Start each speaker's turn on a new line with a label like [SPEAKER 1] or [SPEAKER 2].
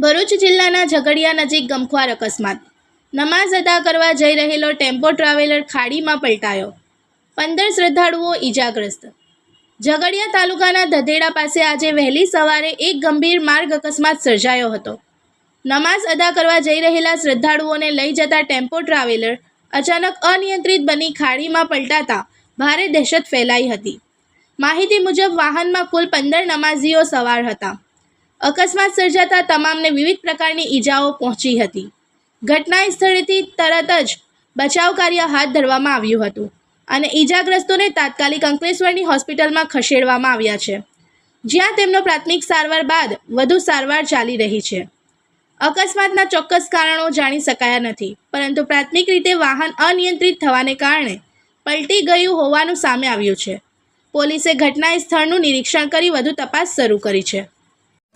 [SPEAKER 1] ભરૂચ જિલ્લાના ઝઘડિયા નજીક ગમખ્વાર અકસ્માત. નમાઝ અદા કરવા જઈ રહેલો ટેમ્પો ટ્રાવેલર ખાડીમાં પલટાયો. પંદર શ્રદ્ધાળુઓ ઈજાગ્રસ્ત. ઝઘડિયા તાલુકાના ધધેડા પાસે આજે વહેલી સવારે એક ગંભીર માર્ગ અકસ્માત સર્જાયો હતો. નમાઝ અદા કરવા જઈ રહેલા શ્રદ્ધાળુઓને લઈ જતા ટેમ્પો ટ્રાવેલર અચાનક અનિયંત્રિત બની ખાડીમાં પલટાતા ભારે દહેશત ફેલાઈ હતી. માહિતી મુજબ વાહનમાં કુલ પંદર નમાઝીઓ સવાર હતા. અકસ્માત સર્જાતા તમામને વિવિધ પ્રકારની ઈજાઓ પહોંચી હતી. ઘટના સ્થળેથી તરત જ બચાવ કાર્ય હાથ ધરવામાં આવ્યું હતું અને ઈજાગ્રસ્તોને તાત્કાલિક અંકલેશ્વરની હોસ્પિટલમાં ખસેડવામાં આવ્યા છે, જ્યાં તેમનો પ્રાથમિક સારવાર બાદ વધુ સારવાર ચાલી રહી છે. અકસ્માતના ચોક્કસ કારણો જાણી શકાયા નથી, પરંતુ પ્રાથમિક રીતે વાહન અનિયંત્રિત થવાને કારણે પલટી ગયું હોવાનું સામે આવ્યું છે. પોલીસે ઘટના સ્થળનું નિરીક્ષણ કરી વધુ તપાસ શરૂ કરી છે.